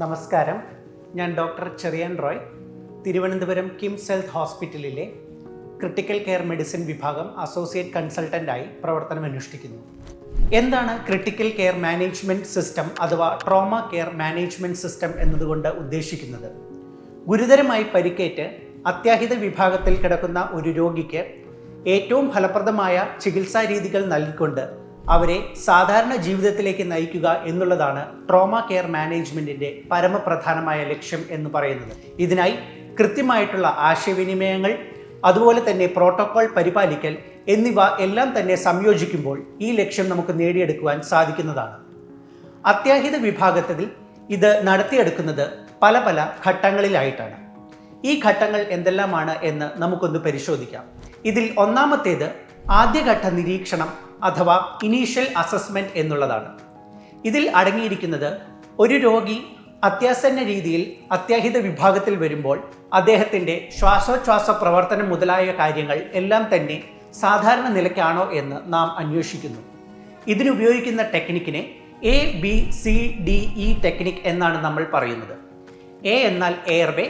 നമസ്കാരം. ഞാൻ doctor Cherian Roy Thiruvananthapuram KIMS health ഹോസ്പിറ്റലിലെ ക്രിട്ടിക്കൽ കെയർ മെഡിസിൻ വിഭാഗം അസോസിയേറ്റ് കൺസൾട്ടന്റായി പ്രവർത്തനം അനുഷ്ഠിക്കുന്നു. എന്താണ് ക്രിട്ടിക്കൽ കെയർ മാനേജ്മെന്റ് സിസ്റ്റം അഥവാ ട്രോമ കെയർ മാനേജ്മെന്റ് സിസ്റ്റം എന്നതുകൊണ്ട് ഉദ്ദേശിക്കുന്നത്? ഗുരുതരമായി പരിക്കേറ്റ് അത്യാഹിത വിഭാഗത്തിൽ കിടക്കുന്ന ഒരു രോഗിക്ക് ഏറ്റവും ഫലപ്രദമായ ചികിത്സാ രീതികൾ നൽകിക്കൊണ്ട് അവരെ സാധാരണ ജീവിതത്തിലേക്ക് നയിക്കുക എന്നുള്ളതാണ് ട്രോമ കെയർ മാനേജ്മെന്റിന്റെ പരമപ്രധാനമായ ലക്ഷ്യം എന്ന് പറയുന്നത്. ഇതിനായി കൃത്യമായിട്ടുള്ള ആശയവിനിമയങ്ങൾ അതുപോലെ തന്നെ പ്രോട്ടോകോൾ പരിപാലിക്കൽ എന്നിവ എല്ലാം തന്നെ സംയോജിക്കുമ്പോൾ ഈ ലക്ഷ്യം നമുക്ക് നേടിയെടുക്കുവാൻ സാധിക്കുന്നതാണ്. അത്യാഹിത വിഭാഗത്തിൽ ഇത് നടത്തിയെടുക്കുന്നത് പല പല ഘട്ടങ്ങളിലായിട്ടാണ്. ഈ ഘട്ടങ്ങൾ എന്തെല്ലാമാണ് എന്ന് നമുക്കൊന്ന് പരിശോധിക്കാം. ഇതിൽ ഒന്നാമത്തേത് ആദ്യഘട്ട നിരീക്ഷണം അഥവാ ഇനീഷ്യൽ അസസ്മെന്റ് എന്നുള്ളതാണ്. ഇതിൽ അടങ്ങിയിരിക്കുന്നത് ഒരു രോഗി അത്യാസന്ന രീതിയിൽ അത്യാഹിത വിഭാഗത്തിൽ വരുമ്പോൾ അദ്ദേഹത്തിന്റെ ശ്വാസോച്ഛ്വാസ പ്രവർത്തനം മുതലായ കാര്യങ്ങൾ എല്ലാം തന്നെ സാധാരണ നിലയ്ക്കാണോ എന്ന് നാം അന്വേഷിക്കുന്നു. ഇതിനുപയോഗിക്കുന്ന ടെക്നിക്കിനെ A B C D E technique എന്നാണ് നമ്മൾ പറയുന്നത്. എ എന്നാൽ എയർവേ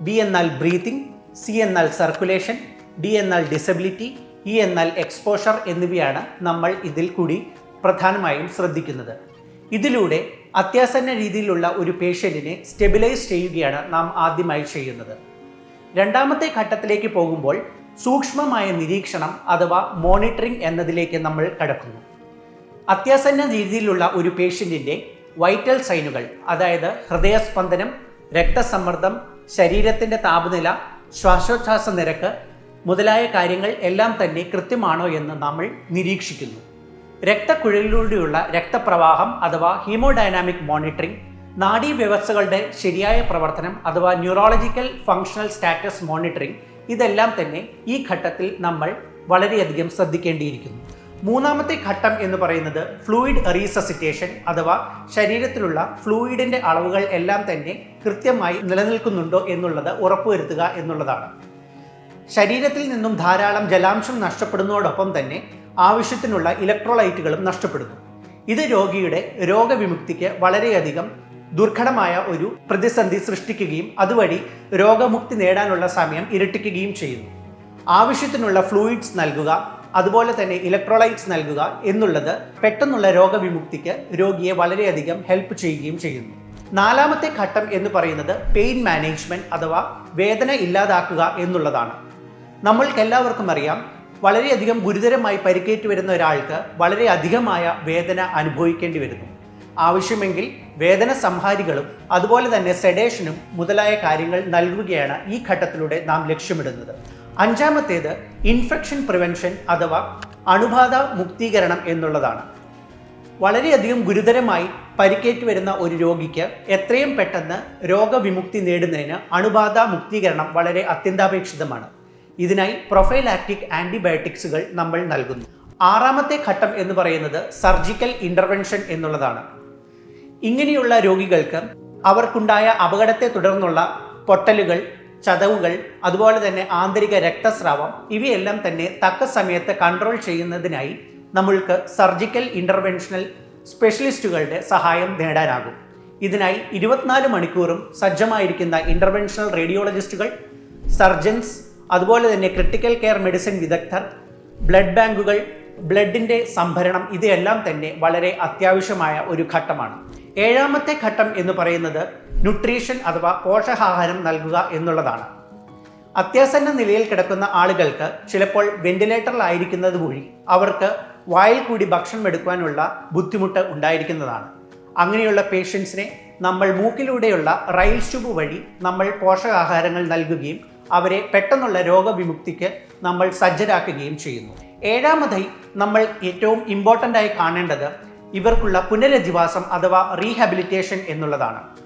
ബി എന്നാൽ ബ്രീത്തിങ് സി എന്നാൽ സർക്കുലേഷൻ ഡി എന്നാൽ ഡിസബിലിറ്റി ഇ എന്നാൽ എക്സ്പോഷർ എന്നിവയാണ് നമ്മൾ ഇതിൽ കൂടി പ്രധാനമായും ശ്രദ്ധിക്കുന്നത്. ഇതിലൂടെ അത്യാസന്ന രീതിയിലുള്ള ഒരു പേഷ്യന്റിനെ സ്റ്റെബിലൈസ് ചെയ്യുകയാണ് നാം ആദ്യമായി ചെയ്യുന്നത്. രണ്ടാമത്തെ ഘട്ടത്തിലേക്ക് പോകുമ്പോൾ സൂക്ഷ്മമായ നിരീക്ഷണം അഥവാ മോണിറ്ററിംഗ് എന്നതിലേക്ക് നമ്മൾ കടക്കുന്നു. അത്യാസന്ന രീതിയിലുള്ള ഒരു പേഷ്യന്റിന്റെ വൈറ്റൽ സൈനുകൾ അതായത് ഹൃദയസ്പന്ദനം രക്തസമ്മർദ്ദം ശരീരത്തിന്റെ താപനില ശ്വാസോച്ഛ്വാസ നിരക്ക് മുതലായ കാര്യങ്ങൾ എല്ലാം തന്നെ കൃത്യമാണോ എന്ന് നമ്മൾ നിരീക്ഷിക്കുന്നു. രക്തക്കുഴലിലൂടെയുള്ള രക്തപ്രവാഹം അഥവാ ഹീമോഡൈനാമിക് മോണിറ്ററിംഗ് നാഡീവ്യവസ്ഥകളുടെ ശരിയായ പ്രവർത്തനം അഥവാ ന്യൂറോളജിക്കൽ ഫങ്ഷണൽ സ്റ്റാറ്റസ് മോണിറ്ററിംഗ് ഇതെല്ലാം തന്നെ ഈ ഘട്ടത്തിൽ നമ്മൾ വളരെയധികം ശ്രദ്ധിക്കേണ്ടിയിരിക്കുന്നു. മൂന്നാമത്തെ ഘട്ടം എന്ന് പറയുന്നത് ഫ്ലൂയിഡ് റീസസിറ്റേഷൻ അഥവാ ശരീരത്തിലുള്ള ഫ്ലൂയിഡിന്റെ അളവുകൾ എല്ലാം തന്നെ കൃത്യമായി നിലനിൽക്കുന്നുണ്ടോ എന്നുള്ളത് ഉറപ്പുവരുത്തുക എന്നുള്ളതാണ്. ശരീരത്തിൽ നിന്നും ധാരാളം ജലാംശം നഷ്ടപ്പെടുന്നതോടൊപ്പം തന്നെ ആവശ്യത്തിനുള്ള ഇലക്ട്രോലൈറ്റുകളും നഷ്ടപ്പെടുന്നു. ഇത് രോഗിയുടെ രോഗവിമുക്തിക്ക് വളരെയധികം ദുർഘടമായ ഒരു പ്രതിസന്ധി സൃഷ്ടിക്കുകയും അതുവഴി രോഗമുക്തി നേടാനുള്ള സമയം ഇരട്ടിക്കുകയും ചെയ്യുന്നു. ആവശ്യത്തിനുള്ള ഫ്ലൂയിഡ്സ് നൽകുക അതുപോലെ തന്നെ ഇലക്ട്രോലൈറ്റ്സ് നൽകുക എന്നുള്ളത് പെട്ടെന്നുള്ള രോഗവിമുക്തിക്ക് രോഗിയെ വളരെയധികം ഹെൽപ്പ് ചെയ്യുകയും ചെയ്യുന്നു. നാലാമത്തെ ഘട്ടം എന്ന് പറയുന്നത് പെയിൻ മാനേജ്മെന്റ് അഥവാ വേദന ഇല്ലാതാക്കുക എന്നുള്ളതാണ്. നമ്മൾക്കെല്ലാവർക്കും അറിയാം വളരെയധികം ഗുരുതരമായി പരിക്കേറ്റ് വരുന്ന ഒരാൾക്ക് വളരെയധികമായ വേദന അനുഭവിക്കേണ്ടി വരുന്നു. ആവശ്യമെങ്കിൽ വേദന സംഹാരികളും അതുപോലെ തന്നെ സെഡേഷനും മുതലായ കാര്യങ്ങൾ നൽകുകയാണ് ഈ ഘട്ടത്തിലൂടെ നാം ലക്ഷ്യമിടുന്നത്. അഞ്ചാമത്തേത് ഇൻഫെക്ഷൻ പ്രിവെൻഷൻ അഥവാ അണുബാധ മുക്തീകരണം എന്നുള്ളതാണ്. വളരെയധികം ഗുരുതരമായി പരിക്കേറ്റ് വരുന്ന ഒരു രോഗിക്ക് എത്രയും പെട്ടെന്ന് രോഗവിമുക്തി നേടുന്നതിന് അണുബാധ മുക്തീകരണം വളരെ അത്യന്താപേക്ഷിതമാണ്. ഇതിനായി പ്രൊഫൈലാക്റ്റിക് ആന്റിബയോട്ടിക്സുകൾ നമ്മൾ നൽകുന്നു. ആറാമത്തെ ഘട്ടം എന്ന് പറയുന്നത് സർജിക്കൽ ഇന്റർവെൻഷൻ എന്നുള്ളതാണ്. ഇങ്ങനെയുള്ള രോഗികൾക്ക് അവർക്കുണ്ടായ അപകടത്തെ തുടർന്നുള്ള പൊട്ടലുകൾ ചതവുകൾ അതുപോലെ തന്നെ ആന്തരിക രക്തസ്രാവം ഇവയെല്ലാം തന്നെ തക്ക സമയത്ത് കൺട്രോൾ ചെയ്യുന്നതിനായി നമ്മൾക്ക് സർജിക്കൽ ഇന്റർവെൻഷണൽ സ്പെഷ്യലിസ്റ്റുകളുടെ സഹായം നേടാനാകും. ഇതിനായി ഇരുപത്തിനാല് മണിക്കൂറും സജ്ജമായിരിക്കുന്ന ഇന്റർവെൻഷണൽ റേഡിയോളജിസ്റ്റുകൾ സർജൻസ് അതുപോലെ തന്നെ ക്രിട്ടിക്കൽ കെയർ മെഡിസിൻ വിദഗ്ധർ ബ്ലഡ് ബാങ്കുകൾ ബ്ലഡിന്റെ സംഭരണം ഇതെല്ലാം തന്നെ വളരെ അത്യാവശ്യമായ ഒരു ഘട്ടമാണ്. ഏഴാമത്തെ ഘട്ടം എന്ന് പറയുന്നത് ന്യൂട്രീഷൻ അഥവാ പോഷകാഹാരം നൽകുക എന്നുള്ളതാണ്. അത്യാസന്ന നിലയിൽ കിടക്കുന്ന ആളുകൾക്ക് ചിലപ്പോൾ വെന്റിലേറ്ററിലായിരിക്കുന്നത് വഴി അവർക്ക് വായിൽ കൂടി ഭക്ഷണം എടുക്കുവാനുള്ള ബുദ്ധിമുട്ട് ഉണ്ടായിരിക്കുന്നതാണ്. അങ്ങനെയുള്ള പേഷ്യൻസിനെ നമ്മൾ മൂക്കിലൂടെയുള്ള റൈൽ ട്യൂബ് വഴി നമ്മൾ പോഷകാഹാരങ്ങൾ നൽകുകയും അവരെ പെട്ടെന്നുള്ള രോഗവിമുക്തിക്ക് നമ്മൾ സജ്ജരാക്കുകയും ചെയ്യുന്നു. ഏഴാമതായി നമ്മൾ ഏറ്റവും ഇമ്പോർട്ടന്റ് ആയി കാണേണ്ടത് ഇവർക്കുള്ള പുനരധിവാസം അഥവാ റീഹാബിലിറ്റേഷൻ എന്നുള്ളതാണ്.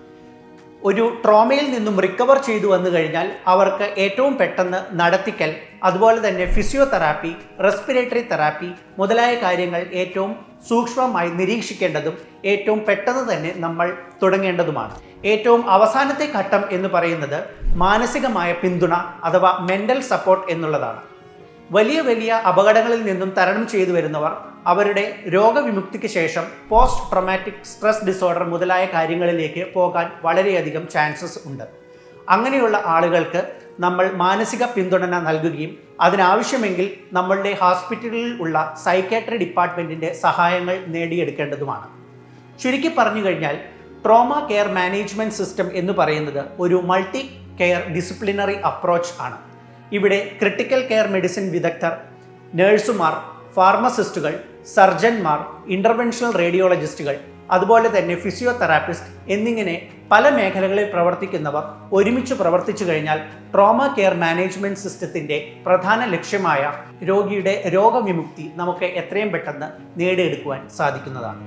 ഒരു ട്രോമയിൽ നിന്നും റിക്കവർ ചെയ്തു വന്നു കഴിഞ്ഞാൽ അവർക്ക് ഏറ്റവും പെട്ടെന്ന് നടത്തിക്കൽ അതുപോലെ തന്നെ ഫിസിയോതെറാപ്പി റെസ്പിറേറ്ററി തെറാപ്പി മുതലായ കാര്യങ്ങൾ ഏറ്റവും സൂക്ഷ്മമായി നിരീക്ഷിക്കേണ്ടതും ഏറ്റവും പെട്ടെന്ന് തന്നെ നമ്മൾ തുടങ്ങേണ്ടതുമാണ്. ഏറ്റവും അവസാനത്തെ ഘട്ടം എന്ന് പറയുന്നത് മാനസികമായ പിന്തുണ അഥവാ മെന്റൽ സപ്പോർട്ട് എന്നുള്ളതാണ്. വലിയ വലിയ അപകടങ്ങളിൽ നിന്നും തരണം ചെയ്തു വരുന്നവർ അവരുടെ രോഗവിമുക്തിക്ക് ശേഷം പോസ്റ്റ് ട്രോമാറ്റിക് സ്ട്രെസ് ഡിസോർഡർ മുതലായ കാര്യങ്ങളിലേക്ക് പോകാൻ വളരെയധികം ചാൻസസ് ഉണ്ട്. അങ്ങനെയുള്ള ആളുകൾക്ക് നമ്മൾ മാനസിക പിന്തുണ നൽകുകയും അതിനാവശ്യമെങ്കിൽ നമ്മളുടെ ഹോസ്പിറ്റലിൽ ഉള്ള സൈക്കാട്രി ഡിപ്പാർട്ട്മെന്റിന്റെ സഹായങ്ങൾ നേടിയെടുക്കേണ്ടതുമാണ്. ചുരുക്കി പറഞ്ഞു കഴിഞ്ഞാൽ ട്രോമ കെയർ മാനേജ്മെന്റ് സിസ്റ്റം എന്ന് പറയുന്നത് ഒരു മൾട്ടി കെയർ ഡിസിപ്ലിനറി അപ്രോച്ച് ആണ്. ഇവിടെ ക്രിട്ടിക്കൽ കെയർ മെഡിസിൻ വിദഗ്ധർ നഴ്സുമാർ ഫാർമസിസ്റ്റുകൾ സർജന്മാർ ഇന്റർവെൻഷണൽ റേഡിയോളജിസ്റ്റുകൾ അതുപോലെ തന്നെ ഫിസിയോതെറാപ്പിസ്റ്റ് എന്നിങ്ങനെ പല മേഖലകളിൽ പ്രവർത്തിക്കുന്നവർ ഒരുമിച്ച് പ്രവർത്തിച്ചു കഴിഞ്ഞാൽ ട്രോമ കെയർ മാനേജ്മെന്റ് സിസ്റ്റത്തിന്റെ പ്രധാന ലക്ഷ്യമായ രോഗിയുടെ രോഗവിമുക്തി നമുക്ക് എത്രയും പെട്ടെന്ന് നേടിയെടുക്കുവാൻ സാധിക്കുന്നതാണ്.